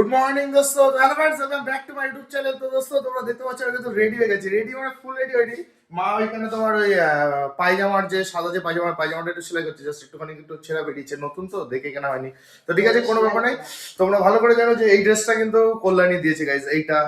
Good morning দোস্ত। Hello friends back to my YouTube channel তো দোস্ত, তোমরা দেখতে পাচ্ছ, আমি কিন্তু রেডি হয়ে গেছি। রেডি মানে ফুল রেডি হয়নি। মা ওইখানে তোমার ওই পায়জামার যে সাদা যে পায়জামার, পায়জামাটা একটু সেলাই করছে জাস্ট একটুখানি একটু ছেঁড়া বেরিয়েছে। নতুন তো, দেখে কেনা হয়নি। তো ঠিক আছে, কোনো ব্যাপার নেই। তোমরা ভালো করে জানো যে এই ড্রেসটা কিন্তু কল্যাণী দিয়েছে গাইজ এইটা,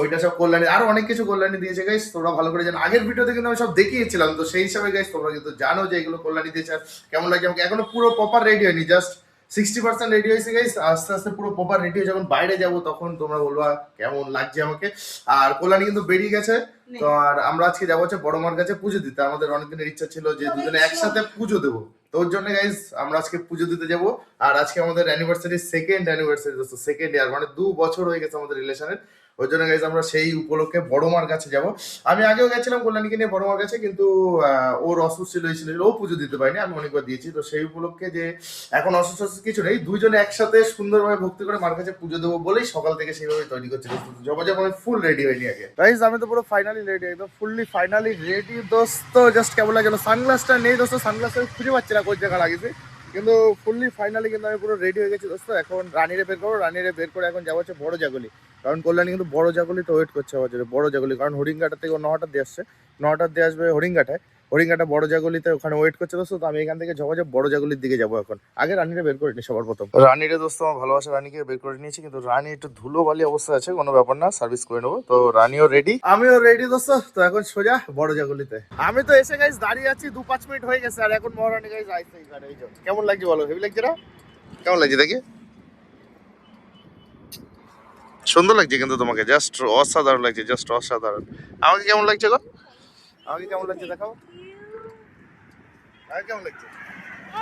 ওইটা সব কল্যাণী। আরও অনেক কিছু কল্যাণী দিয়েছে গাইজ তোমরা ভালো করে জানো। আগের ভিডিওতে কিন্তু আমি সব দেখিয়েছিলাম। তো সেই হিসাবে গাইজ তোমরা কিন্তু জানো যে এগুলো কল্যাণী দিয়েছে কেমন লাগছে। আমাকে এখনও পুরো প্রপার রেডি হয়নি। জাস্ট সিক্সটি পার্সেন্ট রেডি হয়েছে গাইস আস্তে আস্তে পুরো প্রপার রেডি হয়ে যখন বাইরে যাব তখন তোমরা বলবা কেমন লাগছে আমাকে। আর কল্যাণী কিন্তু বেরিয়ে গেছে তো আর আমরা আজকে যাব হচ্ছে বড় মার কাছে পুজো দিতে। আমাদের অনেকদিনের ইচ্ছা ছিল যে দুজনে একসাথে পুজো দেবো। তো ওর জন্য গাইস আমরা আজকে পুজো দিতে যাব। আর আজকে আমাদের অ্যানিভার্সারি সেকেন্ড অ্যানিভার্সারি দোস্ত সেকেন্ড ইয়ার মানে দু বছর হয়ে গেছে আমাদের রিলেশনের ওই জন্য গাইজ আমরা সেই উপলক্ষে বড় মার কাছে যাব। আমি আগেও গেছিলাম কল্যাণীকে নিয়ে বড় মার কাছে, কিন্তু ওর অসুস্থ ছিল ছিল, ও পুজো দিতে পারিনি, আমি অনেকবার দিয়েছি। তো সেই উপলক্ষে যে এখন অসুস্থ অসুস্থ কিছু নেই, দুইজনে একসাথে সুন্দরভাবে ভক্তি করে মার কাছে পুজো দেবো বলেই সকাল থেকে সেইভাবে তৈরি করছি। জবা জবা আমি ফুল রেডি হয়নি আগে। গাইজ আমি তো পুরো ফাইনালি রেডি একদম ফুললি ফাইনালি রেডি দোস্ত জাস্ট কেমন লাগে সানগ্লাসটা নেই দোস্ত সানগ্লাসটা খুঁজে পাচ্ছি না কোন জায়গা লাগিয়েছি। কিন্তু ফুললি ফাইনালি কিন্তু আমি পুরো রেডি হয়ে গেছি দোস্ত। এখন রানিরে বের করব, রানিরে বের করে এখন যাওয়া হচ্ছে বড় জাগলি। কারণ কল্যাণী কিন্তু বড় জাগলি তো ওয়েট করছে আমার জন্য, বড় জাগলি। কারণ হরিঙ্গাটা থেকে নটার দিয়ে আসছে নটার দিয়ে আসবে হরিঙ্গাটায় হরিঙ্গাটা বড় জাগলিতে ওখানে ওয়েট করছে দোস্ত তো আমি এখান থেকে ঝপাঝপ বড় জাগলির দিকে যাব এখন। আগে রানীরে বের করে নি সবার প্রথম। রানীরে দোস্ত আমার ভালোবাসা রানীকে বের করে নিয়েছি কিন্তু রানী একটু ধুলো বালি অবস্থা আছে কোনো ব্যাপার না সার্ভিস করে নেব। তো রানীও রেডি আমিও রেডি দোস্ত তো এখন সোজা বড় জাগলিতে। আমি তো এসে গাইজ দাঁড়িয়ে আছি দু পাঁচ মিনিট হয়ে গেছে আর এখন মহারানী গাইজ আইসে। কেমন লাগছে বলো হেভি লাগছে না? কেমন লাগছে দেখি? সুন্দর লাগছে কিন্তু তোমাকে জাস্ট অসাধারণ লাগছে জাস্ট অসাধারণ। আমাকে কেমন লাগছে গো? আমাকে কেমন লাগছে দেখাও? কেমন লাগছে?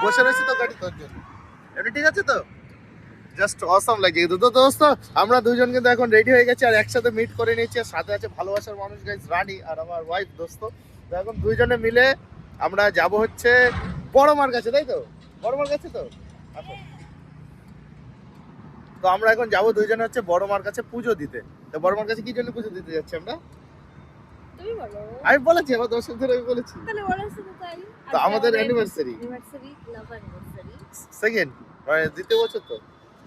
বসে রয়েছে তো গাড়ি তোর জন্য এটা ঠিক আছে তো? জাস্ট অসাম লাগছে। কিন্তু দোস্ত, আমরা দুজন কিন্তু এখন রেডি হয়ে গেছি আর একসাথে মিট করে নিয়েছি আর সাথে আছে ভালোবাসার মানুষ গাইজ রানী আর আমার ওয়াইফ দোস্ত। তো এখন দুইজনে মিলে আমরা যাব হচ্ছে বড় মার কাছে, তাই তো? বড় মার কাছে তো? তো আমরা এখন যাব দুইজনে হচ্ছে বড় মার কাছে পুজো দিতে। তো বড় মার কাছে কি জন্য পুজো দিতে যাচ্ছি আমরা? তুমি বলো। আমি বলেছি আমার দর্শক ধরে আমি বলেছি। তাহলে তো তাই। তো আমাদের anniversary anniversary love anniversary second মানে দ্বিতীয় বছর তো।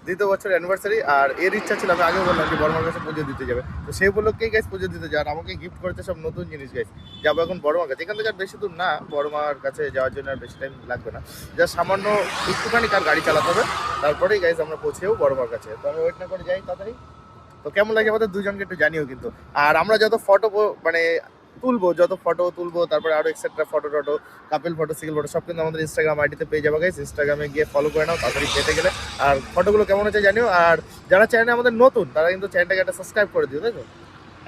দ্বিতীয় বছর অ্যানিভার্সারি আর এর ইচ্ছা ছিল আমি আগে বললাম যে বড় মার কাছে পুজো দিতে যাবে। তো সেই উপলক্ষেই গাইস পুজো দিতে যাওয়ার আমাকে গিফট করেছে সব নতুন জিনিস গাইস যাব এখন বড় মার কাছে। এখান থেকে আর বেশি দূর না বড় মার কাছে যাওয়ার জন্য আর বেশি টাইম লাগবে না। জাস্ট সামান্য একটুখানি কার গাড়ি চালাতে হবে। তারপরেই গাইস আমরা পৌঁছেও বড় মার কাছে। তো আমি ওয়েট না করে যাই তাড়াতাড়ি। তো কেমন লাগে আমাদের দুজনকে একটু জানিও কিন্তু। আর আমরা যত ফটো মানে তুলবো, যত ফটো তুলবো, তারপরে আরও এক্সেট্রা ফটো টটো কাপেল ফটো সিঙ্গেল ফটো সব কিন্তু আমাদের ইনস্টাগ্রাম আইডিতে পেয়ে যাব গাইস ইনস্টাগ্রামে গিয়ে ফলো করে নাও, তাড়াতাড়ি পেতে গেলে। আর ফটোগুলো কেমন হচ্ছে জানিও। আর যারা চ্যানেল আমাদের নতুন, তারা কিন্তু চ্যানেলটাকে একটা সাবস্ক্রাইব করে দিও, তাই তো?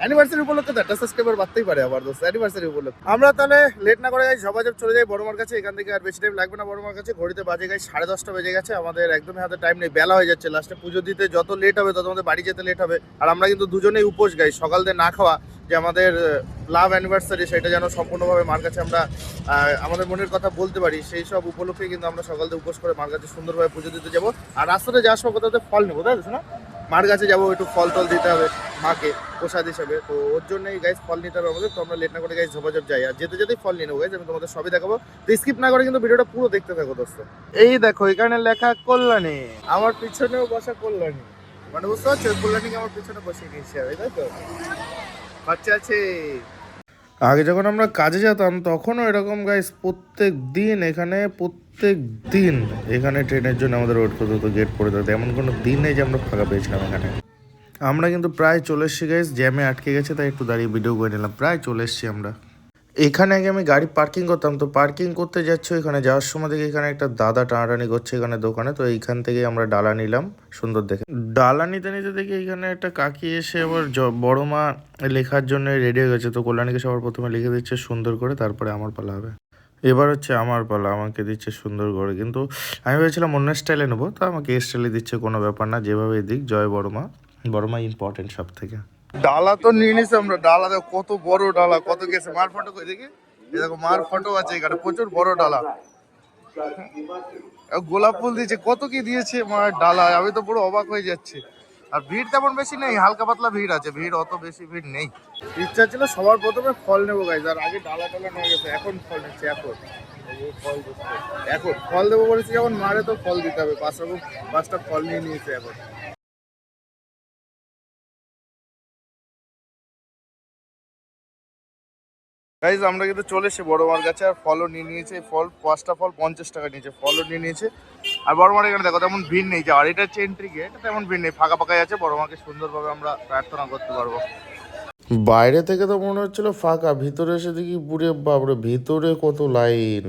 অ্যানিভার্সারি উপলক্ষে তো একটা সাবস্ক্রাইবার বাড়তেই পারে আবার, দোস্ত অ্যানিভার্সারি উপলক্ষে। আমরা তাহলে লেট না করে যাই সবাই যাব চলে যাই বড়মার কাছে, এখান থেকে আর বেশি টাইম লাগবে না বড়মার কাছে। ঘড়িতে বাজে গাই সাড়ে দশটা বেজে গেছে, আমাদের একদমই হাতে টাইম নেই, বেলা হয়ে যাচ্ছে। লাস্টে পুজো দিতে যত লেট হবে, তত আমাদের বাড়ি যেতে লেট হবে। আর আমরা কিন্তু দুজনেই উপোস গাই সকাল দিয়ে না খাওয়া যে আমাদের লাভ অ্যানিভার্সারি সেটা যেন সম্পূর্ণভাবে মার কাছে আমরা আমাদের মনের কথা বলতে পারি, সেই সব উপলক্ষে কিন্তু আমরা সকাল থেকে উপোস করে মার কাছে সুন্দরভাবে পুজো দিতে যাব। আর রাস্তাতে যাওয়ার সময় কোথাও ফল নেব, তাই না মার কাছে যাব একটু ফল টল দিতে হবে মাকে প্রসাদ হিসাবে। তো ওর জন্যই গাইজ ফল নিতে হবে আমাদের। তো আমরা লেট না করে গাইজ ঝোপাঝপ যাই। আর যেতে যেতেই ফল নিয়ে নেব গাইজ আমি তোমাদের সবই দেখাবো। তো স্কিপ না করে কিন্তু ভিডিওটা পুরো দেখতে থাকো দোস্ত। এই দেখো এখানে লেখা কল্যাণী। আমার পিছনেও বসা কল্যাণী। মানে বুঝতে পারছ? কল্যাণীকে আমার পিছনে বসিয়ে নিয়েছি আমি তাই তো? বাচ্চা আছে। আগে যখন আমরা কাজে যেতাম তখনও এরকম গাইস প্রত্যেক দিন এখানে প্রত্যেক দিন এখানে ট্রেনের জন্য আমাদের ওয়েট করতে হতো গেট পড়ে থাকতো এমন কোনো দিন নেই যে আমরা ফাঁকা পেয়েছিলাম এখানে। আমরা কিন্তু প্রায় চলে এসেছি গাইস জ্যামে আটকে গেছে, তাই একটু দাঁড়িয়ে ভিডিও করে নিলাম। প্রায় চলে এসেছি আমরা। এখানে আগে আমি গাড়ি পার্কিং করতাম, তো পার্কিং করতে যাচ্ছ এখানে যাওয়ার সময় থেকে এখানে একটা দাদা টানাটানি করছে এখানে দোকানে, তো এইখান থেকে আমরা ডালা নিলাম, সুন্দর দেখে। ডালা নিতে নিতে দেখি এখানে একটা কাকি এসে আবার বড় মা লেখার জন্য রেডি হয়ে গেছে, তো কল্যাণীকে সবার প্রথমে লিখে দিচ্ছে সুন্দর করে, তারপরে আমার পালা হবে। এবার হচ্ছে আমার পালা, আমাকে দিচ্ছে সুন্দর করে কিন্তু আমি ভেবেছিলাম অন্য স্টাইলে নেব, তো আমাকে এই স্টাইলে দিচ্ছে কোনো ব্যাপার না যেভাবে দিক, জয় বড় মা বড় মা ইম্পর্টেন্ট সব থেকে ডালা তো নিয়ে নিছি আমরা, ডালা দেখো কত বড় ডালা, কত গেছে, মার ফটো কই দেখি? দেখো মার ফটো আছে এখানে, প্রচুর বড় ডালা। গোলাপ ফুল দিয়েছে, কত কি দিয়েছে মার ডালা আমি তো পুরো অবাক হয়ে যাচ্ছি। আর ভিড় তেমন বেশি নেই, হালকা পাতলা ভিড় আছে, ভিড় অত বেশি ভিড় নেই। ইচ্ছা ছিল সবার প্রথমে ফল নেব গাইজ আর আগে ডালা টালা নিয়ে গেছে, এখন ফল নিচ্ছে, এখন। এখন ফল দেবো বলেছি, যখন মারে তো ফল দিতে হবে পাঁচ পাঁচটা ফল নিয়ে নিয়েছে এখন। গাইজ আমরা কিন্তু চলে এসে বড় মার কাছে, আর ফলও নিয়ে নিয়েছে ফল পাঁচটা ফল পঞ্চাশ টাকা নিয়েছে, ফলও নিয়ে নিয়েছে। আর বড় মার এখানে দেখো, তেমন ভিড় নেই যে, আর এটা হচ্ছে এন্ট্রি গেট তেমন ভিড় নেই, ফাঁকা ফাঁকাই আছে, বড় মাকে সুন্দরভাবে আমরা প্রার্থনা করতে পারব। বাইরে থেকে তো মনে হচ্ছিল ফাঁকা, ভিতরে এসে দেখি পুরে বাপরে, ভিতরে কত লাইন।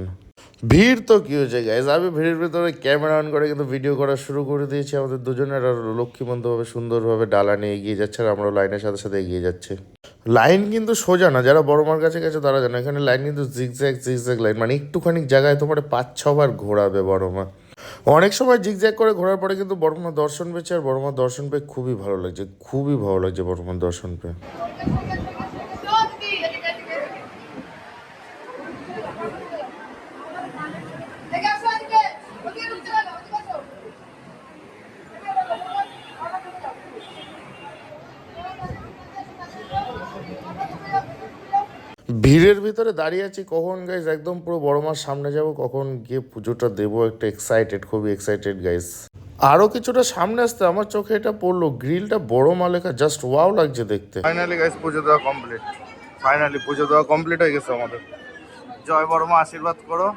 ভিড় তো কি হয়েছে গাইজ আমি ভিড়ের ভিতরে ক্যামেরা অন করে কিন্তু ভিডিও করা শুরু করে দিয়েছি। আমাদের দুজনের আর লক্ষ্মীবন্তভাবে সুন্দরভাবে ডালা নিয়ে এগিয়ে যাচ্ছে আর আমরা লাইনের সাথে সাথে এগিয়ে যাচ্ছে। লাইন কিন্তু সোজা না, যারা বড় মার কাছে গেছে তারা জানে, এখানে লাইন কিন্তু জিগজ্যাগ জিগজ্যাগ লাইন মানে একটুখানি জায়গায় তোমার পাঁচ, ছবার ঘোরাবে বড় মা। অনেক সময় জিগজ্যাগ করে ঘোরার পরে কিন্তু বর্মা দর্শন পেয়েছে, আর বর্মা দর্শন পেয়ে খুবই ভালো লাগছে, খুবই ভালো লাগছে বর্মা দর্শন পেয়ে। ভিড়ের ভিতরে দাঁড়িয়ে আছি। কখন গাইজ একদম পুরো বড় মার সামনে যাব, কখন গিয়ে পুজোটা দেবো? একটা এক্সাইটেড খুবই এক্সাইটেড গাইজ আরও কিছুটা সামনে আসতে আমার চোখে এটা পড়ল গ্রিলটা বড় মা লেখা জাস্ট ওয়াও লাগছে দেখতে। ফাইনালি গাইজ পুজো দেওয়া কমপ্লিট ফাইনালি পুজো দেওয়া কমপ্লিট হয়ে গেছে আমাদের। জয় বড় মা, আশীর্বাদ করো।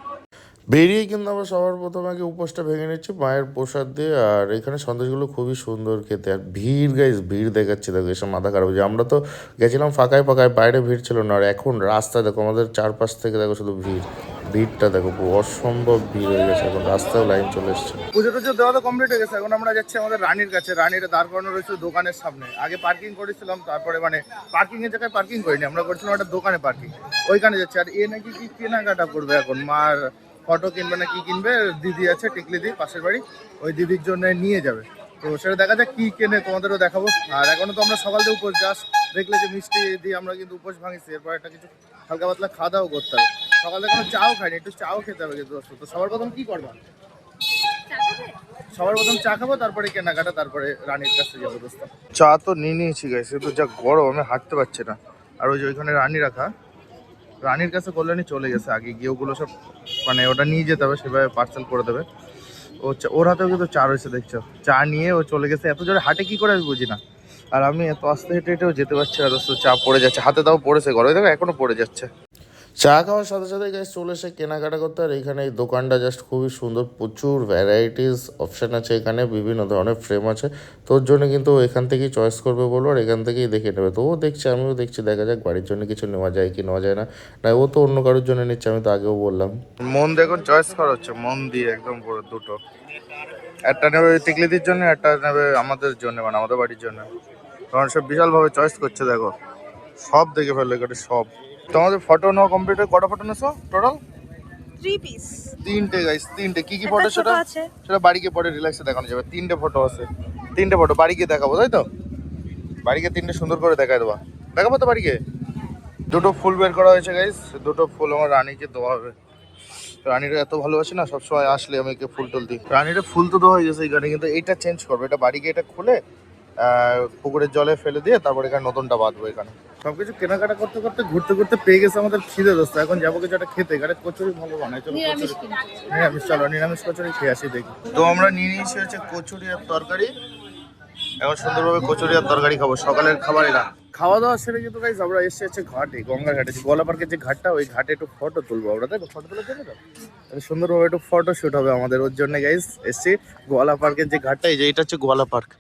বেরিয়ে কিন্তু আমরা সবার প্রথমে আগে উপোসটা ভেঙে নিচ্ছি, মায়ের প্রসাদ দিয়ে, আর এখানে সন্দেশগুলো খুবই সুন্দর খেতে। আর ভিড় গাইজ ভিড় দেখাচ্ছে, দেখো, এসব মাথা খারাপ হয়েছে। আমরা তো গেছিলাম ফাঁকায় ফাঁকায়, বাইরে ভিড় ছিল না, আর এখন রাস্তা দেখো, আমাদের চারপাশ থেকে দেখো শুধু ভিড়। ভিড়টা দেখো অসম্ভব ভিড় হয়ে গেছে, এখন রাস্তায় লাইন চলে এসছে। পুজো টুজো দেওয়া তো কমপ্লিট হয়ে গেছে, এখন আমরা যাচ্ছি আমাদের রানীর কাছে। রানীর দাঁড় করানো রয়েছে দোকানের সামনে। আগে পার্কিং করেছিলাম, তারপরে মানে পার্কিং এর জায়গায় পার্কিং করিনি, আমরা করছিলাম একটা দোকানে পার্কিং ওইখানে যাচ্ছি, আর এ নাকি কি কেনাকাটা করবে এখন? মার ফটো কিনবে না কি কিনবে, দিদি আছে, টিকলি দি, পাশের বাড়ি, ওই দিদির জন্য নিয়ে যাবে। তো সেটা দেখা যাক কি কেনে, তোমাদেরও দেখাবো। আর এখনও তো আমরা সকাল থেকে উপোস জাস্ট দেখলে যে মিষ্টি দিয়ে আমরা কিন্তু উপোস ভাঙিছি, এরপর একটা কিছু হালকা পাতলা খাওয়া দাওয়া করতে হবে। সকাল কোনো চাও খাইনি, একটু চাও খেতে হবে কিন্তু। তো সবার প্রথম কি করবা? সবার প্রথম চা খাব, তারপরে কেনাকাটা, তারপরে রানীর চা তো নিয়ে নিয়েছি গাইছে তো যা গরম, আমি হাঁটতে পারছি না। আর ওই যে ওইখানে রানী রাখা রানীর কাছে কল্যাণী চলে গেছে আগে, গিয়ে ওগুলো সব মানে ওটা নিয়ে যেতে হবে, সেভাবে পার্সেল করে দেবে। ও ওর হাতেও কিন্তু চা রয়েছে, দেখছ। চা নিয়ে ও চলে গেছে। এত জোরে হাটে কি করে আমি বুঝি না। আর আমি এত আস্তে হেঁটে হেঁটেও যেতে পারছি না চা পড়ে যাচ্ছে। হাতে তাও পড়েছে গরমে দেখো এখনও পড়ে যাচ্ছে। চা খাওয়ার সাথে সাথে গাছ চলে এসে কেনাকাটা করতে আর এখানে এই দোকানটা জাস্ট খুবই সুন্দর, প্রচুর ভ্যারাইটিস অপশান আছে এখানে, বিভিন্ন ধরনের ফ্রেম আছে। তোর জন্য কিন্তু এখান থেকেই চয়েস করবে বলব আর এখান থেকেই দেখে নেবে। তো ও দেখছে, আমিও দেখছি, দেখা যাক বাড়ির জন্য কিছু নেওয়া যায় কি নেওয়া যায় না। না, ও তো অন্য কারোর জন্য নিচ্ছে, আমি তো আগেও বললাম। মন দেখুন চয়েস করা হচ্ছে, মন দিয়ে একদম পুরো দুটো। একটা নেবে টিকলিদির জন্য, একটা নেবে আমাদের জন্য মানে আমাদের বাড়ির জন্য। কারণ সব বিশালভাবে চয়েস করছে, দেখো। সব দেখে ফেলল এখানে সব। তোমাদের ফটো নেওয়া কমপ্লিট কটা ফটো নেছো টোটাল থ্রি পিস তিনটে গাইস তিনটে। কি কি ফটো সেটা? আছে। সেটা বাড়ি গিয়ে পরে রিল্যাক্সে দেখানো যাবে। তিনটে ফটো আছে। তিনটে ফটো বাড়ি গিয়ে দেখাবো তাই তো? বাড়ি গিয়ে তিনটে সুন্দর করে দেখাই দেবো। দেখাবো তো বাড়ি গিয়ে দুটো ফুল বের করা হয়েছে গাইস দুটো ফুল আমার রানীকে দেওয়া হবে। রানীরা এত ভালোবাসি না সবসময় আসলে আমি একে ফুল টুল দিই। রানীরা ফুল তো দেওয়া হয়ে গেছে এখানে কিন্তু এটা চেঞ্জ করবে। এটা বাড়ি গিয়ে এটা খুলে পুকুরের জলে ফেলে দিয়ে তারপর এখানে নতুনটা বাঁধবো এখানে। সবকিছু কেনাকাটা করতে করতে ঘুরতে ঘুরতে পেয়ে গেছে আমাদের খিদে দোস্ত। এখন যাব কিছু একটা খেতে। এখানে কচুরি ভালো বানায়। চলো নিরামিষ চলো নিরামিষ কচুরি খেয়ে আসি দেখি। তো আমরা নিয়ে নিয়েছি হচ্ছে কচুরি আর তরকারি। এখন সুন্দরভাবে কচুরি আর তরকারি খাব, সকালের খাবার এরা। খাওয়া দাওয়া সেরে কিন্তু গাইজ আমরা এসে হচ্ছে ঘাটে, গঙ্গা ঘাটে। গোলা পার্কের যে ঘাটটা, ওই ঘাটে একটু ফটো তুলবো আমরা। তাই ফটো তোলার জন্য তো? সুন্দরভাবে একটু ফটো শুট হবে আমাদের। ওর জন্য গাইজ এসছি গোয়ালা পার্কের যে ঘাটটা, এই যে এটা হচ্ছে গোয়ালা পার্ক।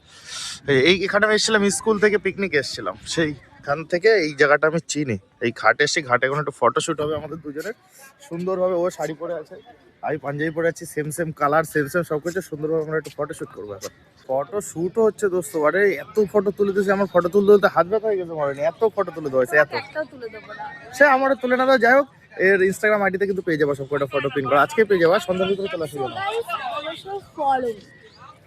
এই এখানে আমি এসেছিলাম, স্কুল থেকে পিকনিক এসেছিলাম। সেইখান থেকে এই জায়গাটা আমি চিনি। এই ঘাটে এসে ঘাটে এখন একটু ফটো শুট হবে আমাদের দুজনের। সুন্দরভাবে ও শাড়ি পরে আছে। আমি পাঞ্জাবি পরে আছি same same colour same same সব কিছু সুন্দরভাবে আমরা একটু ফটো শ্যুট করব এখন। ফটো শ্যুটও হচ্ছে দোস্ত আরে এত ফটো তুলে দিয়েছে আমার ফটো তুলতে তুলতে হাত ব্যথা হয়ে গেছে মনে এত ফটো তুলে দেওয়া হয়েছে এত। একটাও তুলে দেবো না। সে আমার তুলে না দেওয়া যাই হোক এর ইনস্টাগ্রাম আইডিতে কিন্তু পেয়ে যাব সব কটা ফটো প্রিন্ট করা। আজকে পেয়ে যাব সন্ধ্যার ভিতরে চলে আসবে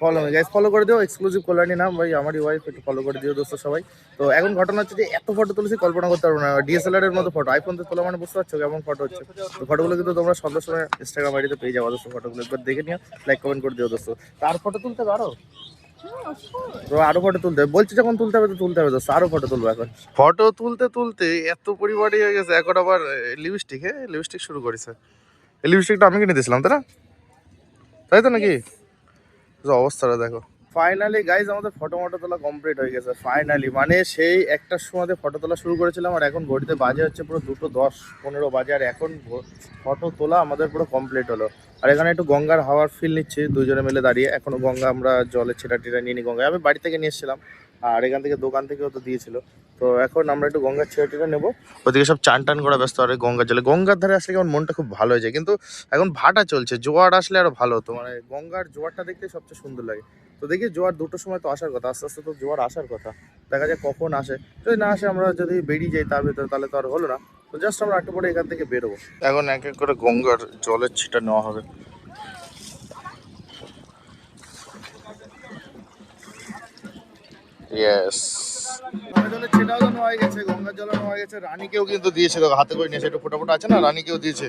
ফলো ফলো মি ফলো করে দিও এক্সক্লুসিভ কল্যাণী নাম ভাই আমারই ওয়াইফ একটু ফলো করে দিও দোস্ত সবাই। তো এখন ঘটনা হচ্ছে যে এত ফটো তুলেছি কল্পনা করতে পারব না। ডিএসএলআর এর মতো ফটো আইফোন তো তোলা মানে বুঝতে পারছ কেমন ফটো হচ্ছে। তো ফটোগুলো কিন্তু তোমরা সন্ধ্যার সময় ইনস্টাগ্রাম আইডিতে পেয়ে যাব দোস্ত ফটোগুলো একবার দেখে নিও লাইক কমেন্ট করে দিও দোস্ত। তার ফটো তুলতে হবে আরও? তো আরও ফটো তুলতে হবে। বলছি যখন তুলতে হবে তো তুলতে হবে দোস্ত আরও ফটো তুলবো এখন। ফটো তুলতে তুলতে এত পরিমাণে হয়ে গেছে এখন আবার লিপস্টিক হ্যাঁ? লিপস্টিক শুরু করেছে লিপস্টিকটা আমি কিনে দিয়েছিলাম তাই না? তাই তো নাকি? অবস্থাটা দেখো। ফাইনালি গাইজ আমাদের ফটো মটো তোলা কমপ্লিট হয়ে গেছে ফাইনালি মানে সেই একটার সময় ফটো তোলা শুরু করেছিলাম আর এখন ঘড়িতে বাজে হচ্ছে পুরো দুটো দশ, পনেরো বাজে আর এখন ফটো তোলা আমাদের পুরো কমপ্লিট হলো। আর এখানে একটু গঙ্গার হাওয়ার ফিল নিচ্ছি দুজনে মিলে দাঁড়িয়ে। এখনও গঙ্গা আমরা জলে ছেটা টেটা নিয়ে নি গঙ্গায়। আমি বাড়ি থেকে নিয়ে এসেছিলাম, আর এখান থেকে দোকান থেকেও তো দিয়েছিল। তো এখন আমরা একটু গঙ্গার ছেটা টেটা নেব। ওদিকে সব চান টান করা ব্যস্ত, আর গঙ্গার জলে। গঙ্গার ধারে আসলে কেমন মনটা খুব ভালো হয়ে যায় কিন্তু এখন ভাটা চলছে, জোয়ার আসলে আরও ভালো হতো। মানে গঙ্গার জোয়ারটা দেখতে সবচেয়ে সুন্দর লাগে। তো দেখি জোয়ার দুটোর সময় তো আসার কথা, আস্তে আস্তে তো জোয়ার আসার কথা। দেখা যায় কখন আসে। যদি না আসে, আমরা যদি বেরিয়ে যাই তার ভিতরে, তাহলে তো আর হলো না। তো জাস্ট আমরা একটু পরে এখান থেকে বেরোবো। এখন এক এক করে গঙ্গার জলের ছিটা নেওয়া হবে। ইয়েস জলের গেছে, গঙ্গার জলও নেওয়া গেছে। রানীকেও কিন্তু দিয়েছে হাতে করে নিয়েছে, একটু ফোটা আছে না? রানীকেও দিয়েছে।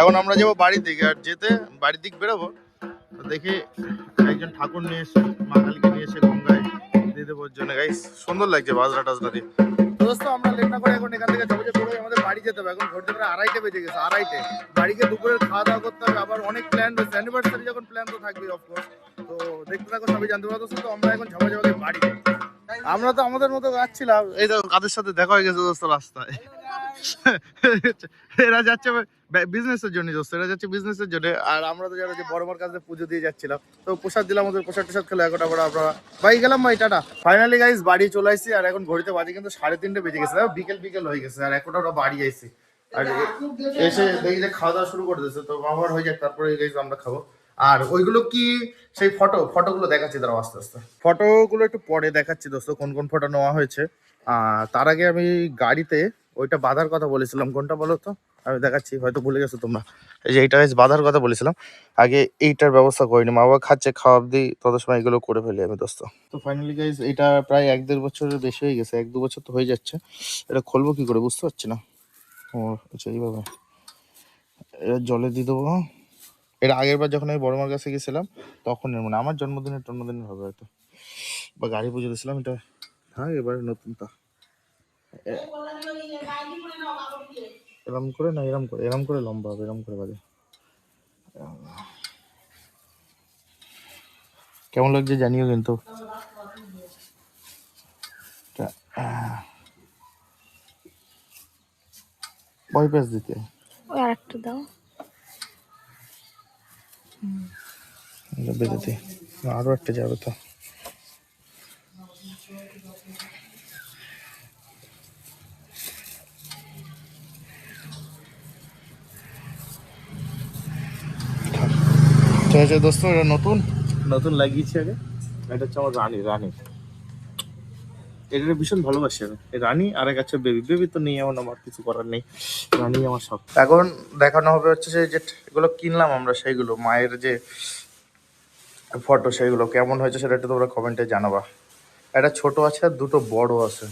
এখন আমরা যাব বাড়ির দিকে, আর যেতে, বাড়ির দিক বেরোবো দেখি একজন ঠাকুর নিয়ে এসে নিয়ে এসে গঙ্গায় দিয়ে দেবো জন্য। গাইস সুন্দর লাগছে বাজরা টাজরা দিয়ে। দোস্ত, আমরা লেট করে এখন এখান থেকে যাব যে আমাদের বাড়ি যেতে হবে। এখন ঘুরতে প্রায় আড়াইটে বেজে গেছে, আড়াইটে। বাড়িতে দুপুরের খাওয়া দাওয়া করতে হবে, আবার অনেক প্ল্যান রয়েছে। যখন প্ল্যান তো অফকোর্স তো দেখতে থাকো, সবই জানতে পারতো তো আমরা এখন ঝাপা ঝাপাকে বাড়ি। আমরা তো আমাদের মতো যাচ্ছিলাম এই তো কাদের সাথে দেখা হয়ে গেছে দোস্ত রাস্তায়। এরা যাচ্ছে বিজনেসের জন্য দোস্ত, এরা যাচ্ছে বিজনেসের জন্য। আর আমরা তো যারা যে বড় বড় কাছে পুজো দিয়ে যাচ্ছিলাম, তো প্রসাদ দিলাম ওদের প্রসাদ টসাদ খেলো এখন আবার আমরা ভাই, গেলাম ভাই, টাটা। ফাইনালি গাইস বাড়ি চলে আসছি, আর এখন ঘড়িতে বাজে কিন্তু সাড়ে তিনটে বেজে গেছে। বিকেল বিকেল হয়ে গেছে, আর এখন আমরা বাড়ি আইছি। আর এসে দেখি যে খাওয়া দাওয়া শুরু করে দিয়েছে, তো আমার হয়ে যাক, তারপরে গাইস আমরা খাব। আর ওইগুলো কি সেই ফটো ফটোগুলো দেখাচ্ছি দাঁড়াও আস্তে আস্তে। ফটোগুলো একটু পরে দেখাচ্ছি দোস্ত কোন কোন ফটো নেওয়া হয়েছে। আর তার আগে আমি গাড়িতে ওইটা বাঁধার কথা বলেছিলাম কোনটা বলো তো? আমি দেখাচ্ছি হয়তো ভুলে গেছো তোমরা। এই যে এইটা বাঁধার কথা বলেছিলাম। আগে এইটার ব্যবস্থা করিনি মা বাবা খাচ্ছে খাওয়া অব্দি তত সময় এগুলো করে ফেলি আমি দোস্ত। তো ফাইনালি গাইজ এটা প্রায় এক দেড় বছরের বেশি হয়ে গেছে এক দু বছর তো হয়ে যাচ্ছে। এটা খুলবো কি করে বুঝতে পারছি না। ও আচ্ছা এইভাবে। এটা জলে দিয়ে দেবো এটা আগের বার যখন আমি বড় মার কাছে গেছিলাম, তখন এর মানে আমার জন্মদিনের জন্মদিনের হবে হয়তো। বা গাড়ি পুজো দিয়েছিলাম, এটা হ্যাঁ এবারে নতুনটা এরম করে না, এরম করে এরম করে লম্বা হবে, এরম করে বাজে। কেমন লাগছে জানিও কিন্তু। ভয় পেস দিতে। ওই আরেকটা দাও। বেঁধে দিই। আরও একটা যাবে তো। আছে দোস্ত, এটা নতুন? নতুন লাগিয়েছি আগে। এটা হচ্ছে আমার রানী রানী। এটা ভীষণ ভালোবাসি আমি। রানী আর এক আছে বেবি বেবি তো নেই এমন আমার কিছু করার নেই। রানী আমার সব। এখন দেখানো হবে হচ্ছে যে যে এগুলো কিনলাম আমরা সেইগুলো, মায়ের যে ফটো সেইগুলো, কেমন হয়েছে সেটা একটু তোমরা কমেন্টে জানাবা। একটা ছোট আছে আর দুটো বড় আছে।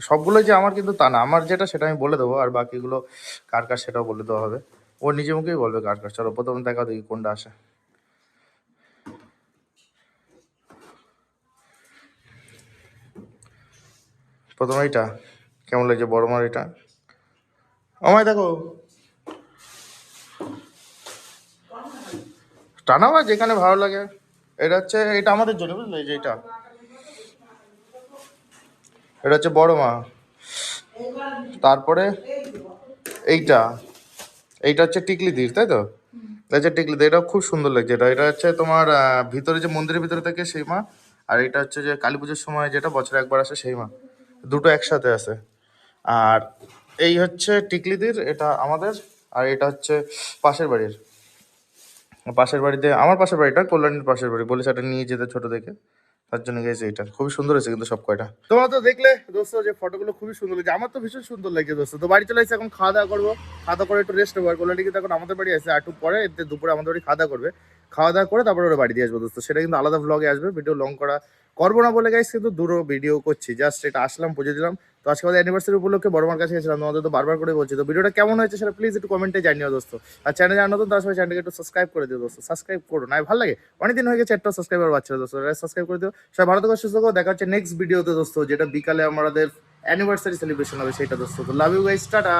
সবগুলো যে আমার কিন্তু তা না। আমার যেটা সেটা আমি বলে দেবো, আর বাকিগুলো কার কার সেটাও বলে দেওয়া হবে। ও নিজে মুখেই বলবে কার কার। চলো প্রথমে দেখা দেখি কোনটা আসে। প্রথমে এইটা। কেমন লাগছে? বড় মার এটা আমায় দেখো। টানা বা যেখানে ভালো লাগে। এটা হচ্ছে এটা আমাদের জন্য বুঝলে? যে এটা এটা হচ্ছে বড় মা। তারপরে এইটা। এইটা হচ্ছে টিকলি দির তাই তো? এটা হচ্ছে টিকলি দির এটা খুব সুন্দর লাগছে। এটা এটা হচ্ছে তোমার ভিতরে যে মন্দিরের ভিতরে থাকে সেই মা আর এটা হচ্ছে যে কালী পুজোর সময় যেটা বছরে একবার আসে সেই মা। দুটো একসাথে আছে। আর এই হচ্ছে টিকলিদির এটা আমাদের, আর এটা হচ্ছে পাশের বাড়ির। পাশের বাড়িতে, আমার পাশের বাড়িটা, কল্যাণীর পাশের বাড়ি। বলে সেটা নিয়ে যেতে ছোট দেখে। তার জন্য গেছে এটা। খুবই সুন্দর হয়েছে কিন্তু সব কয়টা। তোমার তো দেখলে দোস্ত যে ফটোগুলো খুবই সুন্দর লাগছে। আমার তো ভীষণ সুন্দর লাগছে দোস্ত। তো বাড়ি চলে এসে এখন খাওয়া দাওয়া করব। খাওয়া দাওয়া করে একটু রেস্ট নেব। আর কল্যাণী কিন্তু এখন আমাদের বাড়ি আসে একটু পরে এতে দুপুরে আমাদের বাড়ি খাওয়া দাওয়া করবে। খাওয়া দাওয়া করে তারপরে ওরা বাড়ি দিয়ে আসব দোস্ত। সেটা কিন্তু আলাদা ব্লগে আসবে। ভিডিও লং করা করব না বলে গাইস কিন্তু দূরও ভিডিও করছি। জাস্ট এটা আসলাম পুজো দিলাম। তো আজকে আমাদের অ্যানিভার্সারি উপলক্ষে বড় মার কাছে গেছিলাম, তোমাদের তো বারবার করে বলছি। তো ভিডিওটা কেমন হয়েছে সেটা প্লিজ একটু কমেন্টে জানিও দোস্ত। আর চ্যানেলে জানো নতুন, তার সবাই চ্যানেলকে একটু সাবস্ক্রাইব করে দিও দোস্ত। সাবস্ক্রাইব করো, না ভালো লাগে। অনেকদিন হয়ে গেছে একটা সাবস্ক্রাইবার বাচ্চা দোস্ত। সাবস্ক্রাইব করে দিও। সবাই ভালো থাকো, সুস্থ দেখা হচ্ছে নেক্সট ভিডিওতে দোস্ত, যেটা বিকালে আমাদের অ্যানিভার্সারি সেলিব্রেশন হবে, সেটা দোস্ত। তো লাভ ইউ গাইস টাটা।